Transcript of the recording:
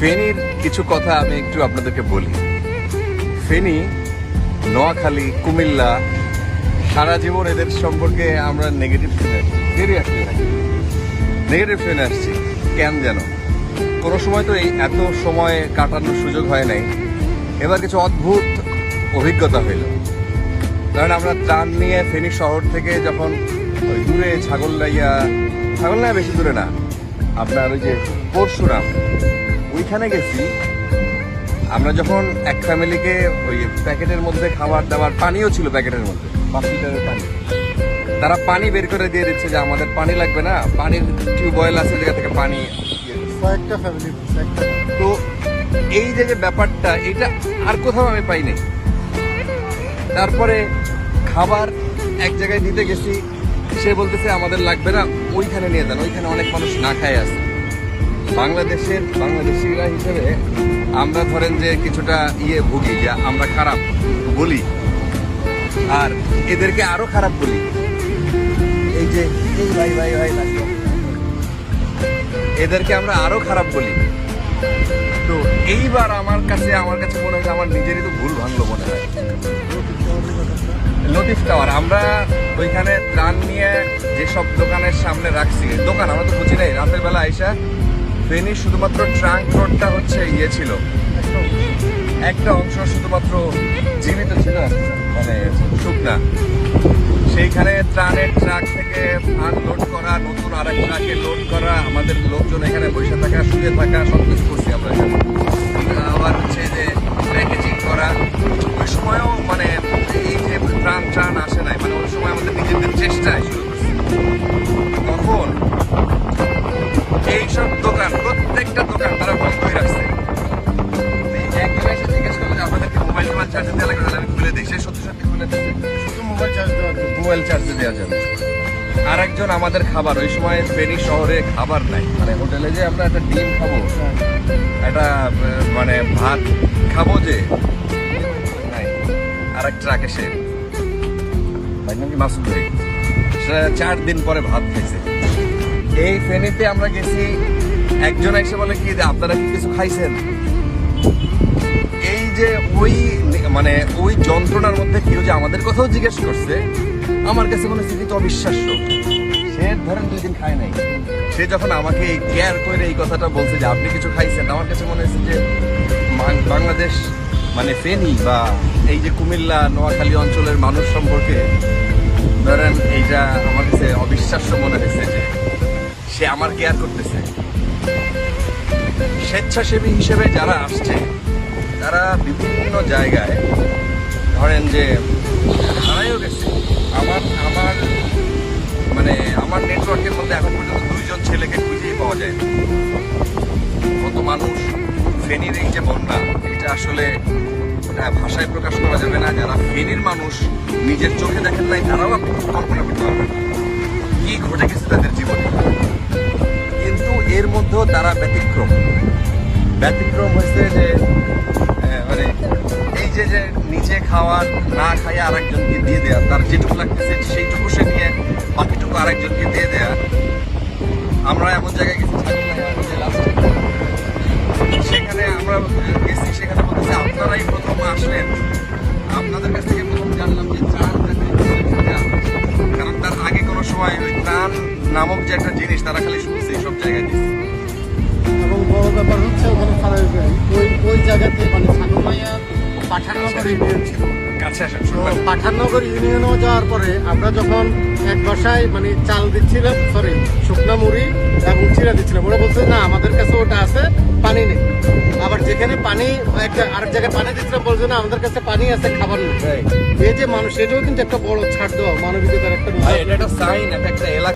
ফেনীর কিছু কথা আমি একটু আপনাদেরকে বলি। ফেনী, নোয়াখালী, কুমিল্লা, সারা জীবন এদের সম্পর্কে আমরা নেগেটিভ ফেলে সিরিয়াসলি নেগেটিভ ফেলে আসছি। কেন যেন? কোনো সময় তো এই এত সময় কাটানোর সুযোগ হয় নাই। এবার কিছু অদ্ভুত অভিজ্ঞতা হইল। কারণ আমরা ত্রাণ নিয়ে ফেনী শহর থেকে যখন ওই দূরে ছাগললাইয়া ছাগলনাইয়া বেশি দূরে না। আপনার ওই যে পরশুরাম। ওইখানে গেছি আমরা যখন এক ফ্যামিলিকে ওই প্যাকেটের মধ্যে খাবার দাবার পানিও ছিল প্যাকেটের মধ্যে পাঁচ লিটারের পানি। তারা পানি বের করে দিয়ে দিচ্ছে যে আমাদের পানি লাগবে না পানির টিউবওয়েল আছে জায়গা থেকে পানি ফ্যামিলি তো এই যে যে ব্যাপারটা এটা আর কোথাও আমি পাই নাই তারপরে খাবার এক জায়গায় দিতে গেছি সে বলতেছে আমাদের লাগবে না ওইখানে নিয়ে যান ওইখানে অনেক মানুষ না খায় আছে বাংলাদেশের বাংলাদেশিরা হিসেবে আমরা ধরেন যে কিছুটা ইয়ে ভুগি, যে আমরা খারাপ বলি। আর এদেরকে আরও খারাপ বলি। এই যে ভাই ভাই ভাই এদেরকে আমরা আরও খারাপ বলি। তো এইবার আমার কাছে আমার কাছে মনে হয় আমার নিজেরই তো ভুল ভাঙলো মনে হয়। লতিফ টাওয়ার, আমরা ওইখানে ত্রাণ নিয়ে যেসব দোকানের সামনে রাখছি, দোকান আমরা তো বুঝি নাই, রাতের বেলা আইসা ফেনি শুধুমাত্র ট্রাঙ্ক রোডটা হচ্ছে ইয়ে ছিল। একটা অংশ শুধুমাত্র জীবিত ছিল মানে শুকনা। সেইখানে ত্রাণের ট্রাক থেকে আনলোড করা, নতুন আর এক ট্রাকে লোড করা, আমাদের লোকজন এখানে বসে থাকা, শুয়ে থাকা সব কিছু করছি আমরা আবার চার্জে দেওয়া লাগবে তাহলে আমি খুলে দিই। সে সত্যি সত্যি খুলে শুধু মোবাইল চার্জ জন্য মোবাইল চার্জে দেওয়া যাবে। আর একজন আমাদের খাবার ওই সময় ফেনী শহরে খাবার নাই। মানে হোটেলে যে আমরা একটা ডিম খাব একটা মানে ভাত খাব যে নাই। আর এক ট্রাক এসে মাসুদ ভাই সে চার দিন পরে ভাত খাইছে। এই ফেনীতে আমরা গেছি একজন এসে বলে কি যে আপনারা কি কিছু খাইছেন? মানে ওই যন্ত্রণার মধ্যে কেউ যে আমাদের কথাও জিজ্ঞেস করছে, আমার কাছে মনে হচ্ছে কিন্তু অবিশ্বাস্য। সে ধরেন দুই দিন খায় নাই। সে যখন আমাকে কেয়ার করে এই কথাটা বলছে যে, আপনি কিছু খাইছেন? আমার কাছে মনে হচ্ছে যে বাংলাদেশ মানে ফেনী বা এই যে কুমিল্লা, নোয়াখালী অঞ্চলের মানুষ সম্পর্কে ধরেন এইটা আমার কাছে অবিশ্বাস্য মনে হয়েছে যে, সে আমার কেয়ার করতেছে। স্বেচ্ছাসেবী হিসেবে যারা আসছে তারা বিভিন্ন জায়গায় ধরেন যে হারাইও গেছে আমার আমার মানে আমার নেটওয়ার্কের মধ্যে এখন পর্যন্ত দুইজন ছেলেকে খুঁজেই পাওয়া যায়। কত মানুষ ফেনীর এই যে বন্যা, এটা আসলে এটা ভাষায় প্রকাশ করা যাবে না। যারা ফেনীর মানুষ নিজের চোখে দেখেন নাই, তারাও আপনি কল্পনা করতে পারবেন কি ঘটে গেছে তাদের জীবনে? কিন্তু এর মধ্যেও তারা ব্যতিক্রম। ব্যতিক্রম হয়েছে যে মানে এই যে নিজে খাওয়ার না খাইয়ে আরেকজনকে দিয়ে দেয়া, তার যেটুকু লাগতেছে সেইটুকু সে নিয়ে বাকিটুকু আরেকজনকে দিয়ে দেয়া আমরা এমন জায়গায় গেছি। সেখানে আমরা গেছি, সেখানে বলতেছে, আপনারাই প্রথম আসলেন আপনাদের কাছ থেকে প্রথম জানলাম যে। কারণ তার আগে কোনো সময় ওই ত্রাণ নামক যে একটা জিনিস তারা খালি পাঠাননগর ইউনিয়ন ছিল। তো শুনবেন ইউনিয়নও যাওয়ার পরে আমরা যখন এক বাসায় মানে চাল দিচ্ছিলাম সরি শুকনা মুড়ি এবং চিরা দিচ্ছিলাম ওরা বলছে না আমাদের কাছে ওটা আছে পানি নেই। আবার যেখানে পানি একটা আরেক জায়গায় পানি দিচ্ছিলাম বলছে না আমাদের কাছে পানি আছে খাবার নেই। এই যে মানুষ এটাও কিন্তু একটা বড় ছাড় দেওয়া মানবিকতার একটা ভাই এটা একটা সাইন একটা এলাকা।